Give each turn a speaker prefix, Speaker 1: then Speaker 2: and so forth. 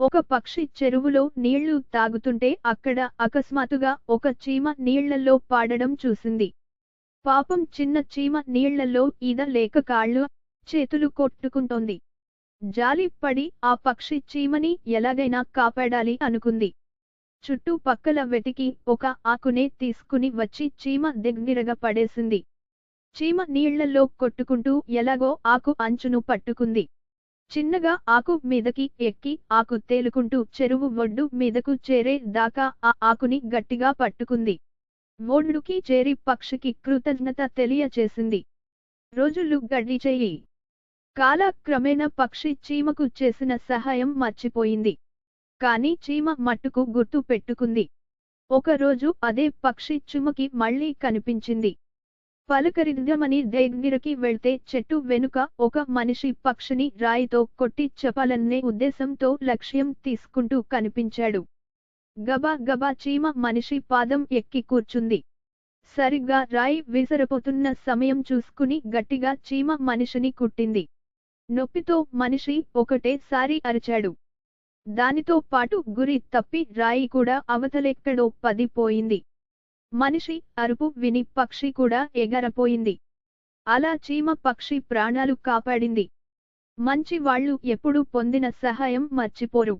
Speaker 1: ఒక పక్షి చెరువులో నీళ్ళు తాగుతుంటే అక్కడ అకస్మాత్తుగా ఒక చీమ నీళ్ళలో పాడడం చూసింది. పాపం చిన్న చీమ నీళ్ళలో ఈద లేక కాళ్ళు చేతులు కొట్టుకుంటోంది. జాలి పడి ఆ పక్షి చీమని ఎలాగైనా కాపాడాలి అనుకుంది. చుట్టూ పక్కల వెతికి ఒక ఆకునే తీసుకుని వచ్చి చీమ దగ్గరగా పడేసింది. చీమ నీళ్ళలో కొట్టుకుంటూ ఎలాగో ఆకు అంచును పట్టుకుంది. చిన్నగా ఆకు మీదకి ఎక్కి ఆకు తేలుకుంటూ చెరువు ఒడ్డు మీదకు చేరే దాకా ఆ ఆకుని గట్టిగా పట్టుకుంది. ఒడ్డుకి చేరి పక్షికి కృతజ్ఞత తెలియచేసింది. రోజులు గడిచేయి కాలక్రమేణా పక్షి చీమకు చేసిన సహాయం మర్చిపోయింది. కాని చీమ మట్టుకు గుర్తు పెట్టుకుంది. ఒకరోజు అదే పక్షి చుమకి మళ్ళీ కనిపించింది. పలకరిద్దామని దగ్గరికి వెళ్తే చెట్టు వెనుక ఒక మనిషి పక్షిని రాయితో కొట్టి చెప్పాలనే ఉద్దేశంతో లక్ష్యం తీసుకుంటూ కనిపించాడు. గబా గబా చీమ మనిషి పాదం ఎక్కి కూర్చుంది. సరిగ్గా రాయి విసరపోతున్న సమయం చూసుకుని గట్టిగా చీమ మనిషిని కుట్టింది. నొప్పితో మనిషి ఒకటేసారి అరిచాడు. దానితో పాటు గురి తప్పి రాయి కూడా అవతలెక్కడో పదిపోయింది మనిషి అరుపు విని పక్షి కూడా ఎగరపోయింది. అలా చీమ పక్షి ప్రాణాలు కాపాడింది. మంచి వాళ్ళు ఎప్పుడూ పొందిన సహాయం మర్చిపోరు.